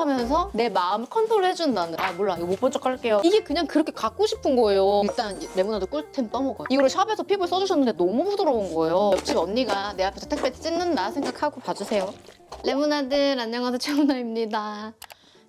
하면서 내 마음 컨트롤 해준다는 아 몰라 이거 못 본 척 할게요. 이게 그냥 그렇게 갖고 싶은 거예요. 일단 레모나드 꿀템 떠먹어요. 이거를 샵에서 피부에 써주셨는데 너무 부드러운 거예요. 옆집 언니가 내 앞에서 택배 찢는다 생각하고 봐주세요. 레모나들 안녕하세요. 최은아입니다.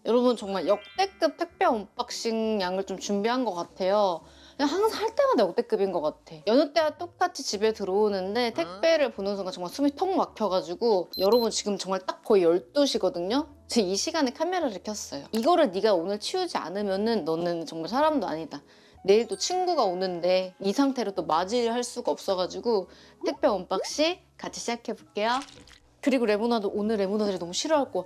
여러분 정말 역대급 택배 언박싱 양을 좀 준비한 것 같아요 그냥 항상 할 때마다 역대급인 것 같아. 여느 때와 똑같이 집에 들어오는데 택배를 보는 순간 정말 숨이 턱 막혀가지고 여러분 지금 정말 딱 거의 12시거든요? 제 이 시간에 카메라를 켰어요. 이거를 네가 오늘 치우지 않으면은 너는 정말 사람도 아니다. 내일 또 친구가 오는데 이 상태로 또 맞이를 할 수가 없어가지고 택배 언박싱 같이 시작해볼게요. 그리고 레모나도 오늘 레모나들이 너무 싫어할 거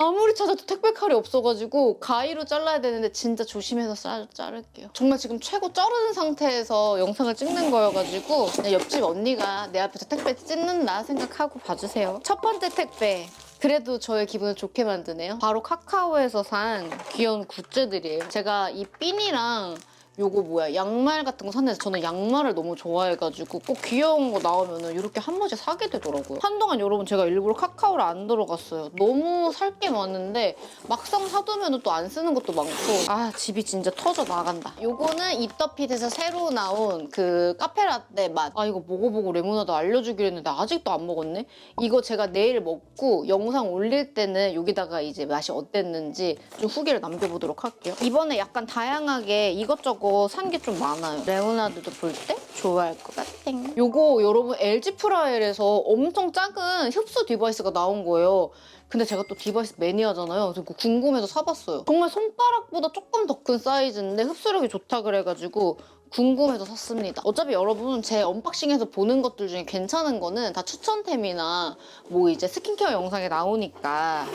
아무리 찾아도 택배 칼이 없어가지고 가위로 잘라야 되는데 진짜 조심해서 자, 자를게요. 정말 지금 최고 자르는 상태에서 영상을 찍는 거여가지고 옆집 언니가 내 앞에서 택배 찢는다 생각하고 봐주세요. 첫 번째 택배. 그래도 저의 기분을 좋게 만드네요. 바로 카카오에서 산 귀여운 굿즈들이에요. 제가 이 핀이랑 요거 뭐야 양말 같은 거 샀는데 저는 양말을 너무 좋아해가지고 꼭 귀여운 거 나오면은 이렇게 한 번씩 사게 되더라고요. 한동안 여러분 제가 일부러 카카오를 안 들어갔어요. 너무 살 게 많은데 막상 사두면은 또안 쓰는 것도 많고 아 집이 진짜 터져 나간다. 요거는 이터핏에서 새로 나온 그 카페라떼 맛. 아 이거 먹어보고 레모나드 알려주기로 했는데 아직도 안 먹었네. 이거 제가 내일 먹고 영상 올릴 때는 여기다가 이제 맛이 어땠는지 좀 후기를 남겨보도록 할게요. 이번에 약간 다양하게 이것저것 산 게 좀 많아요. 레오나드도 볼 때 좋아할 것 같아. 요거 여러분 LG 프라일에서 엄청 작은 흡수 디바이스가 나온 거예요. 근데 제가 또 디바이스 매니아잖아요. 그래서 궁금해서 사봤어요. 정말 손가락보다 조금 더 큰 사이즈인데 흡수력이 좋다 그래가지고 궁금해서 샀습니다. 어차피 여러분 제 언박싱에서 보는 것들 중에 괜찮은 거는 다 추천템이나 뭐 이제 스킨케어 영상에 나오니까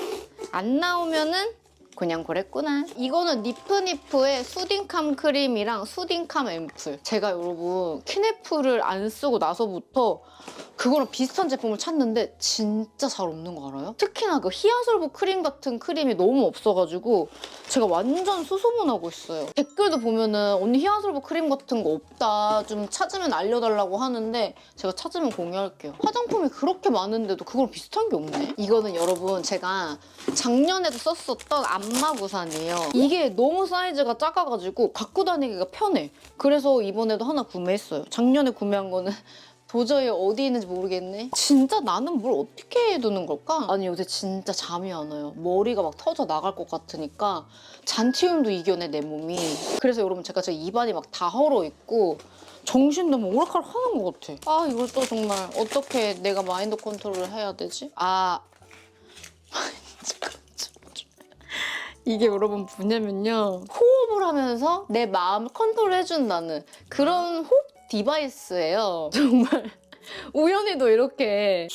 안 나오면은 그냥 그랬구나. 이거는 니프니프의 수딩캄 크림이랑 수딩캄 앰플. 제가 여러분 키네프를 안 쓰고 나서부터 그거랑 비슷한 제품을 찾는데 진짜 잘 없는 거 알아요? 특히나 그 히아솔브 크림 같은 크림이 너무 없어가지고 제가 완전 수소문하고 있어요. 댓글도 보면은 언니 히아솔브 크림 같은 거 없다. 좀 찾으면 알려달라고 하는데 제가 찾으면 공유할게요. 화장품이 그렇게 많은데도 그걸 비슷한 게 없네. 이거는 여러분 제가 작년에도 썼었던 안마부산이에요. 이게 너무 사이즈가 작아가지고 갖고 다니기가 편해. 그래서 이번에도 하나 구매했어요. 작년에 구매한 거는 도저히 어디 있는지 모르겠네. 진짜 나는 뭘 어떻게 해두는 걸까? 아니 요새 진짜 잠이 안 와요. 머리가 막 터져 나갈 것 같으니까 잔치움도 이겨내 내 몸이. 그래서 여러분 제가 제 입안이 막 다 헐어 있고 정신도 막 오락가락 하는 것 같아. 아 이걸 또 정말 어떻게 내가 마인드 컨트롤을 해야 되지? 아 이게 여러분 뭐냐면요. 호흡을 하면서 내 마음을 컨트롤 해준다는 그런 호흡 디바이스예요. 정말 우연히도 이렇게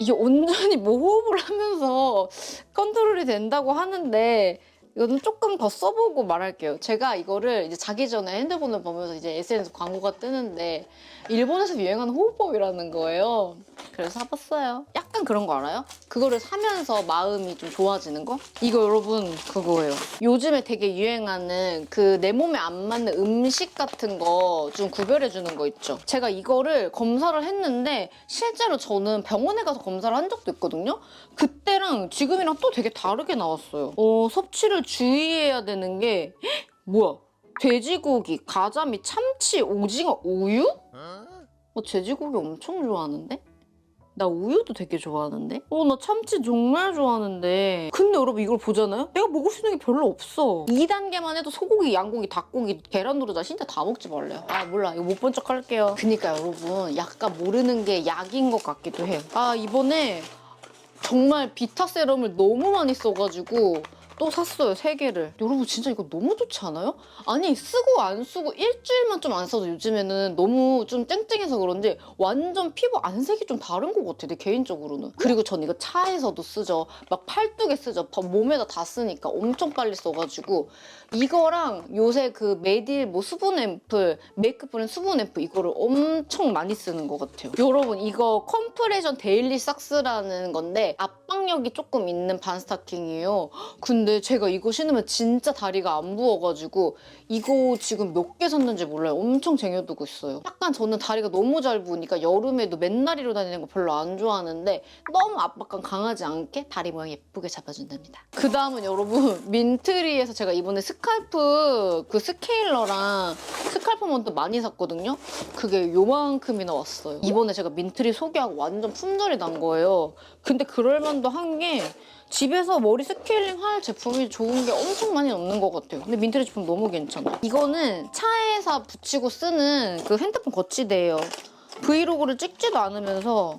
이게 온전히 뭐 호흡을 하면서 컨트롤이 된다고 하는데 이거는 조금 더 써보고 말할게요. 제가 이거를 이제 자기 전에 핸드폰을 보면서 이제 SNS 광고가 뜨는데 일본에서 유행하는 호흡법이라는 거예요. 그래서 사봤어요. 약간 그런 거 알아요? 그거를 사면서 마음이 좀 좋아지는 거? 이거 여러분 그거예요. 요즘에 되게 유행하는 그 내 몸에 안 맞는 음식 같은 거 좀 구별해 주는 거 있죠. 제가 이거를 검사를 했는데 실제로 저는 병원에 가서 검사를 한 적도 있거든요. 그때랑 지금이랑 또 되게 다르게 나왔어요. 어, 섭취를 주의해야 되는 게 헉, 뭐야? 돼지고기, 가자 미 참치, 오징어, 우유? 어, 돼지고기 엄청 좋아하는데? 나 우유도 되게 좋아하는데? 어, 나 참치 정말 좋아하는데. 근데 여러분 이걸 보잖아요? 내가 먹을 수 있는 게 별로 없어. 2단계만 해도 소고기, 양고기, 닭고기, 계란 노른자 진짜 다 먹지 말래요. 아, 몰라. 이거 못 본 척 할게요. 그니까 여러분 약간 모르는 게 약인 것 같기도 해요. 아, 이번에 정말 비타 세럼을 너무 많이 써가지고 또 샀어요, 세 개를. 여러분 진짜 이거 너무 좋지 않아요? 아니 쓰고 안 쓰고 일주일만 좀 안 써도 요즘에는 너무 좀 쨍쨍해서 그런지 완전 피부 안색이 좀 다른 것 같아, 내 개인적으로는. 그리고 전 이거 차에서도 쓰죠. 막 팔뚝에 쓰죠. 바- 몸에다 다 쓰니까 엄청 빨리 써가지고 이거랑 요새 그 메딜 뭐 수분 앰플, 메이크업 브랜드 수분 앰플 이거를 엄청 많이 쓰는 것 같아요. 여러분 이거 컴프레션 데일리 삭스라는 건데 압박력이 조금 있는 반스타킹이에요. 근데 근데 제가 이거 신으면 진짜 다리가 안 부어가지고 이거 지금 몇 개 샀는지 몰라요. 엄청 쟁여두고 있어요. 약간 저는 다리가 너무 잘 부으니까 여름에도 맨날 이로 다니는 거 별로 안 좋아하는데 너무 압박감 강하지 않게 다리 모양 예쁘게 잡아준답니다. 그 다음은 여러분 민트리에서 제가 이번에 스칼프 그 스케일러랑 스칼프 먼트 많이 샀거든요. 그게 요만큼이나 왔어요. 이번에 제가 민트리 소개하고 완전 품절이 난 거예요. 근데 그럴만도 한게 집에서 머리 스케일링 할 제품이 좋은 게 엄청 많이 없는 것 같아요. 근데 민트리 제품 너무 괜찮아. 이거는 차에서 붙이고 쓰는 그 핸드폰 거치대예요. 브이로그를 찍지도 않으면서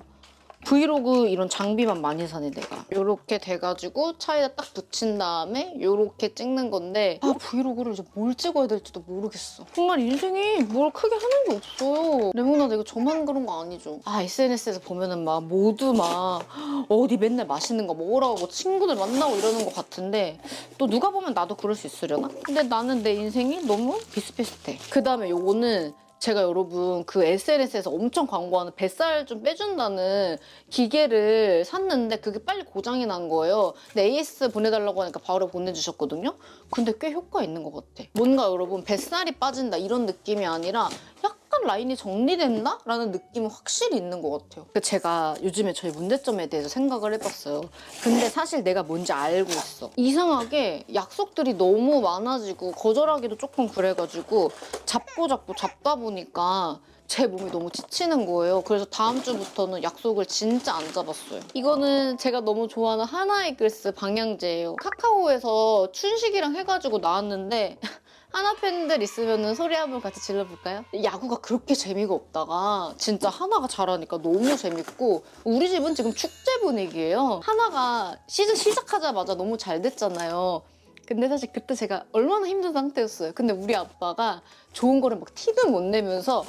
브이로그 이런 장비만 많이 사네 내가. 요렇게 돼가지고 차에다 딱 붙인 다음에 요렇게 찍는 건데 아 브이로그를 이제 뭘 찍어야 될지도 모르겠어. 정말 인생이 뭘 크게 하는 게 없어요. 레몬아드 이거 저만 그런 거 아니죠? 아 SNS에서 보면은 막 모두 막 어디 맨날 맛있는 거 먹으러 가고 친구들 만나고 이러는 것 같은데 또 누가 보면 나도 그럴 수 있으려나? 근데 나는 내 인생이 너무 비슷비슷해. 그 다음에 요거는 제가 여러분 그 SNS에서 엄청 광고하는 뱃살 좀 빼준다는 기계를 샀는데 그게 빨리 고장이 난 거예요. 근데 AS 보내달라고 하니까 바로 보내주셨거든요. 근데 꽤 효과 있는 것 같아. 뭔가 여러분 뱃살이 빠진다 이런 느낌이 아니라 약간 라인이 정리된다? 라는 느낌은 확실히 있는 것 같아요. 그 제가 요즘에 저희 문제점에 대해서 생각을 해봤어요. 근데 사실 내가 뭔지 알고 있어. 이상하게 약속들이 너무 많아지고 거절하기도 조금 그래가지고 잡고 잡고 잡다 보니까 제 몸이 너무 지치는 거예요. 그래서 다음 주부터는 약속을 진짜 안 잡았어요. 이거는 제가 너무 좋아하는 하나이글스 방향제예요. 카카오에서 춘식이랑 해가지고 나왔는데 하나 팬들 있으면 소리 한번 같이 질러볼까요? 야구가 그렇게 재미가 없다가 진짜 하나가 잘하니까 너무 재밌고 우리 집은 지금 축제 분위기예요. 하나가 시즌 시작하자마자 너무 잘 됐잖아요. 근데 사실 그때 제가 얼마나 힘든 상태였어요. 근데 우리 아빠가 좋은 거를 막 티는 못 내면서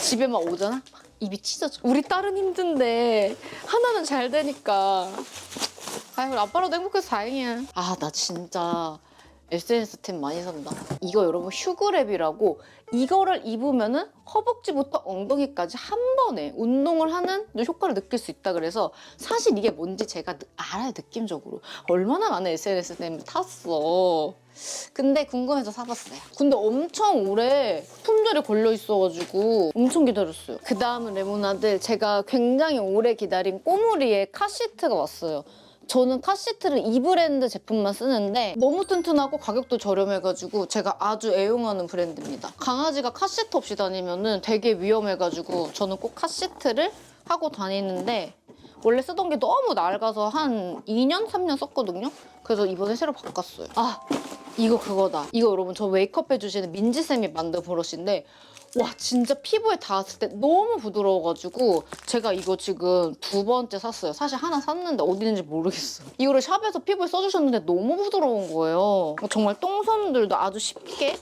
집에 막 오잖아? 막 입이 찢어져. 우리 딸은 힘든데 하나는 잘 되니까. 아유, 아빠라도 행복해서 다행이야. 아, 나 진짜 SNS 템 많이 산다. 이거 여러분 휴그랩이라고 이거를 입으면은 허벅지부터 엉덩이까지 한 번에 운동을 하는 효과를 느낄 수 있다 그래서 사실 이게 뭔지 제가 느- 알아요 느낌적으로 얼마나 많은 SNS 템을 탔어. 근데 궁금해서 사봤어요. 근데 엄청 오래 품절이 걸려 있어가지고 엄청 기다렸어요. 그 다음은 레모나드 제가 굉장히 오래 기다린 꼬무리의 카시트가 왔어요. 저는 카시트를 이 브랜드 제품만 쓰는데 너무 튼튼하고 가격도 저렴해가지고 제가 아주 애용하는 브랜드입니다. 강아지가 카시트 없이 다니면은 되게 위험해가지고 저는 꼭 카시트를 하고 다니는데 원래 쓰던 게 너무 낡아서 한 2년, 3년 썼거든요. 그래서 이번에 새로 바꿨어요. 아, 이거 그거다. 이거 여러분 저 메이크업 해주시는 민지쌤이 만든 브러쉬인데 와 진짜 피부에 닿았을 때 너무 부드러워가지고 제가 이거 지금 두 번째 샀어요. 사실 하나 샀는데 어디 있는지 모르겠어. 이거를 샵에서 피부에 써주셨는데 너무 부드러운 거예요. 정말 똥손들도 아주 쉽게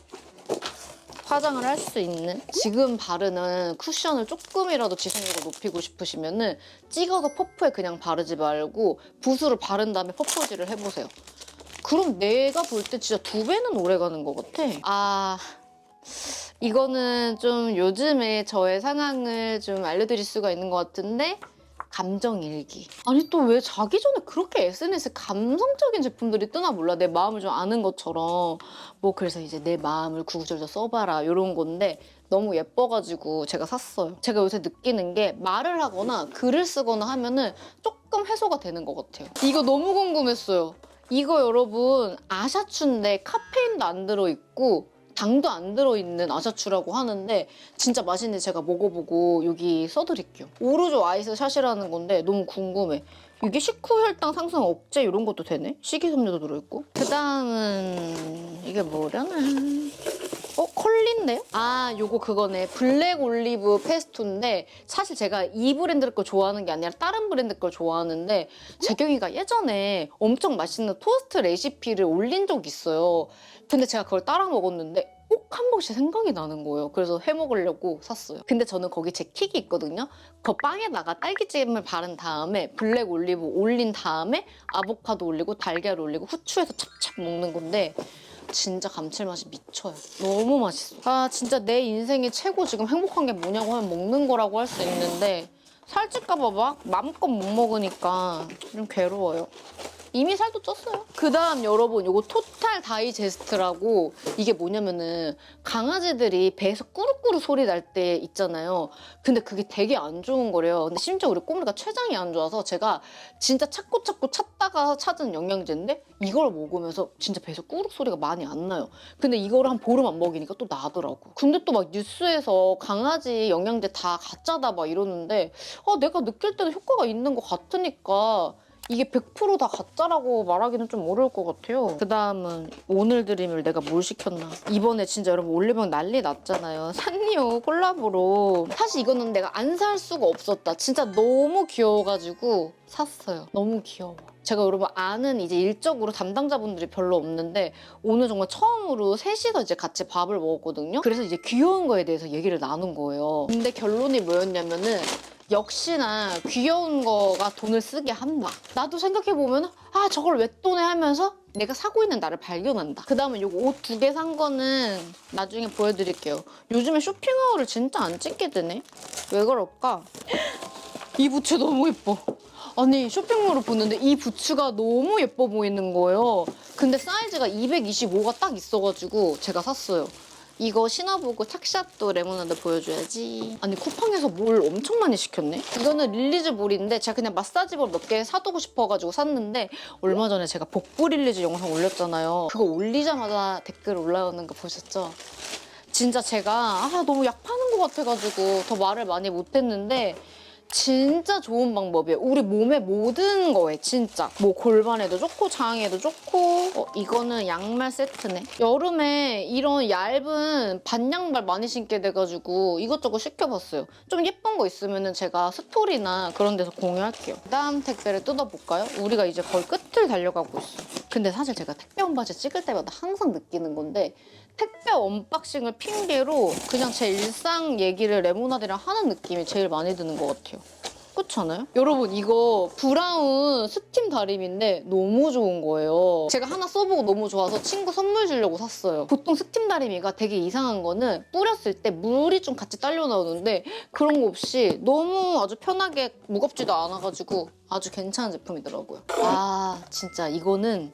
화장을 할 수 있는 지금 바르는 쿠션을 조금이라도 지속력을 높이고 싶으시면 은 찍어서 퍼프에 그냥 바르지 말고 붓으로 바른 다음에 퍼프질을 해보세요. 그럼 내가 볼 때 진짜 두 배는 오래 가는 것 같아. 아 이거는 좀 요즘에 저의 상황을 좀 알려드릴 수가 있는 것 같은데 감정 일기. 아니 또 왜 자기 전에 그렇게 SNS에 감성적인 제품들이 뜨나 몰라. 내 마음을 좀 아는 것처럼. 뭐 그래서 이제 내 마음을 구구절절 써봐라 이런 건데 너무 예뻐가지고 제가 샀어요. 제가 요새 느끼는 게 말을 하거나 글을 쓰거나 하면은 조금 해소가 되는 것 같아요. 이거 너무 궁금했어요. 이거 여러분 아샤추인데 카페인도 안 들어있고 당도 안 들어있는 아샤추라고 하는데 진짜 맛있는데 제가 먹어보고 여기 써드릴게요. 오르조 아이스 샷이라는 건데 너무 궁금해. 이게 식후 혈당 상승 억제 이런 것도 되네? 식이섬유도 들어있고. 그 다음은 이게 뭐려나? 어? 컬리인데요? 아, 요거 그거네. 블랙 올리브 페스토인데 사실 제가 이 브랜드 걸 좋아하는 게 아니라 다른 브랜드 걸 좋아하는데 재경이가 예전에 엄청 맛있는 토스트 레시피를 올린 적이 있어요. 근데 제가 그걸 따라 먹었는데 꼭 한 번씩 생각이 나는 거예요. 그래서 해 먹으려고 샀어요. 근데 저는 거기 제 킥이 있거든요. 그 빵에다가 딸기잼을 바른 다음에 블랙 올리브 올린 다음에 아보카도 올리고 달걀 올리고 후추해서 찹찹 먹는 건데 진짜 감칠맛이 미쳐요. 너무 맛있어. 아 진짜 내 인생의 최고 지금 행복한 게 뭐냐고 하면 먹는 거라고 할 수 있는데 살찔까 봐 막 마음껏 못 먹으니까 좀 괴로워요. 이미 살도 쪘어요. 그 다음 여러분 요거 토탈 다이제스트라고 이게 뭐냐면은 강아지들이 배에서 꾸룩꾸룩 소리 날 때 있잖아요. 근데 그게 되게 안 좋은 거래요. 근데 심지어 우리 꼬물이가 췌장이 안 좋아서 제가 진짜 찾고 찾고 찾다가 찾은 영양제인데 이걸 먹으면서 진짜 배에서 꾸룩 소리가 많이 안 나요. 근데 이거를 한 보름 안 먹이니까 또 나더라고. 근데 또 막 뉴스에서 강아지 영양제 다 가짜다 막 이러는데 아, 내가 느낄 때는 효과가 있는 것 같으니까 이게 100%다 가짜라고 말하기는 좀 어려울 것 같아요. 그 다음은 오늘 드림을 내가 뭘 시켰나. 이번에 진짜 여러분 올리브영 난리 났잖아요. 산리오 콜라보로. 사실 이거는 내가 안 살 수가 없었다. 진짜 너무 귀여워가지고 샀어요. 너무 귀여워. 제가 여러분 아는 이제 일적으로 담당자분들이 별로 없는데 오늘 정말 처음으로 셋이서 이제 같이 밥을 먹었거든요. 그래서 이제 귀여운 거에 대해서 얘기를 나눈 거예요. 근데 결론이 뭐였냐면은 역시나 귀여운 거가 돈을 쓰게 한다. 나도 생각해보면 아 저걸 왜 돈에 하면서 내가 사고 있는 나를 발견한다. 그 다음에 요거 옷 두 개 산 거는 나중에 보여드릴게요. 요즘에 쇼핑하울을 진짜 안 찍게 되네. 왜 그럴까? 이 부츠 너무 예뻐. 아니 쇼핑몰을 보는데 이 부츠가 너무 예뻐 보이는 거예요. 근데 사이즈가 225가 딱 있어가지고 제가 샀어요. 이거 신어보고 착샷도 레모나드 보여줘야지. 아니 쿠팡에서 뭘 엄청 많이 시켰네. 이거는 릴리즈 볼인데 제가 그냥 마사지 볼 몇 개 사두고 싶어가지고 샀는데 얼마 전에 제가 복부 릴리즈 영상 올렸잖아요. 그거 올리자마자 댓글 올라오는 거 보셨죠? 진짜 제가 아 너무 약 파는 것 같아가지고 더 말을 많이 못했는데 진짜 좋은 방법이에요. 우리 몸의 모든 거에 진짜 뭐 골반에도 좋고 장에도 좋고 어, 이거는 양말 세트네. 여름에 이런 얇은 반양말 많이 신게 돼가지고 이것저것 시켜봤어요. 좀 예쁜 거 있으면 제가 스토리나 그런 데서 공유할게요. 그다음 택배를 뜯어볼까요? 우리가 이제 거의 끝을 달려가고 있어. 근데 사실 제가 택배 언박싱 찍을 때마다 항상 느끼는 건데 택배 언박싱을 핑계로 그냥 제 일상 얘기를 레모나드랑 하는 느낌이 제일 많이 드는 것 같아요. 그렇지 않아요? 여러분 이거 브라운 스팀 다림인데 너무 좋은 거예요. 제가 하나 써보고 너무 좋아서 친구 선물 주려고 샀어요. 보통 스팀 다리미가 되게 이상한 거는 뿌렸을 때 물이 좀 같이 딸려 나오는데 그런 거 없이 너무 아주 편하게 무겁지도 않아가지고 아주 괜찮은 제품이더라고요. 아 진짜 이거는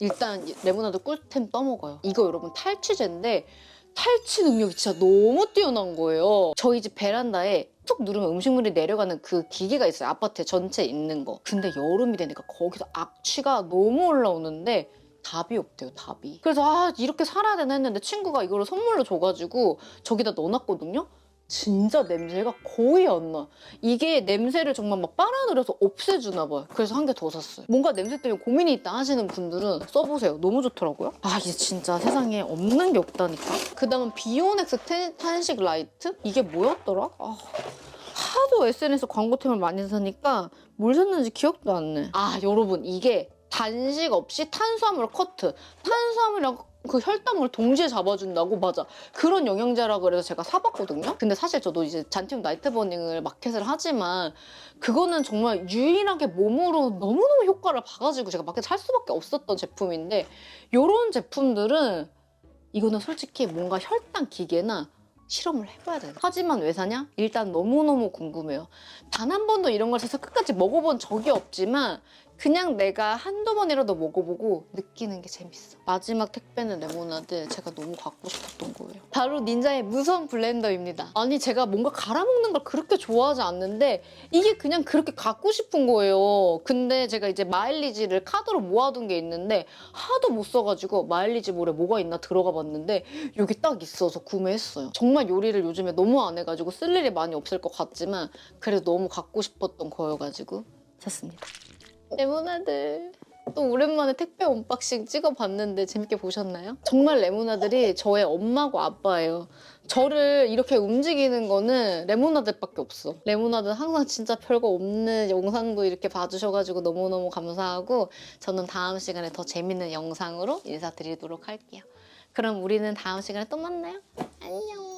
일단 레모나드 꿀템 떠먹어요. 이거 여러분 탈취제인데 탈취 능력이 진짜 너무 뛰어난 거예요. 저희 집 베란다에 툭 누르면 음식물이 내려가는 그 기계가 있어요. 아파트 전체에 있는 거. 근데 여름이 되니까 거기서 악취가 너무 올라오는데 답이 없대요, 답이. 그래서 아, 이렇게 살아야 되나 했는데 친구가 이거를 선물로 줘가지고 저기다 넣어놨거든요? 진짜 냄새가 거의 안 나. 이게 냄새를 정말 막 빨아들여서 없애주나 봐요. 그래서 한 개 더 샀어요. 뭔가 냄새 때문에 고민이 있다 하시는 분들은 써보세요. 너무 좋더라고요. 아, 이게 진짜 세상에 없는 게 없다니까. 그 다음은 비오넥스 텐- 탄식 라이트? 이게 뭐였더라? 아, 하도 SNS 광고템을 많이 사니까 뭘 샀는지 기억도 안 나. 아, 여러분, 이게 단식 없이 탄수화물 커트. 탄수화물이랑 그 혈당을 동시에 잡아준다고 맞아 그런 영양제라 그래서 제가 사봤거든요 근데 사실 저도 이제 잔티움 나이트 버닝을 마켓을 하지만 그거는 정말 유일하게 몸으로 너무너무 효과를 봐가지고 제가 마켓 살 수밖에 없었던 제품인데 이런 제품들은 이거는 솔직히 뭔가 혈당 기계나 실험을 해봐야 돼요. 하지만 왜 사냐? 일단 너무너무 궁금해요. 단 한 번도 이런 걸 사서 끝까지 먹어본 적이 없지만 그냥 내가 한두 번이라도 먹어보고 느끼는 게 재밌어. 마지막 택배는 레모나드 제가 너무 갖고 싶었던 거예요. 바로 닌자의 무선 블렌더입니다. 아니 제가 뭔가 갈아먹는 걸 그렇게 좋아하지 않는데 이게 그냥 그렇게 갖고 싶은 거예요. 근데 제가 이제 마일리지를 카드로 모아둔 게 있는데 하도 못 써가지고 마일리지 몰에 뭐가 있나 들어가 봤는데 여기 딱 있어서 구매했어요. 정말 요리를 요즘에 너무 안 해가지고 쓸 일이 많이 없을 것 같지만 그래도 너무 갖고 싶었던 거여가지고 샀습니다. 레모나드. 또 오랜만에 택배 언박싱 찍어봤는데 재밌게 보셨나요? 정말 레모나들이 저의 엄마고 아빠예요. 저를 이렇게 움직이는 거는 레모나드밖에 없어. 레모나드 항상 진짜 별거 없는 영상도 이렇게 봐주셔가지고 너무너무 감사하고 저는 다음 시간에 더 재밌는 영상으로 인사드리도록 할게요. 그럼 우리는 다음 시간에 또 만나요. 안녕.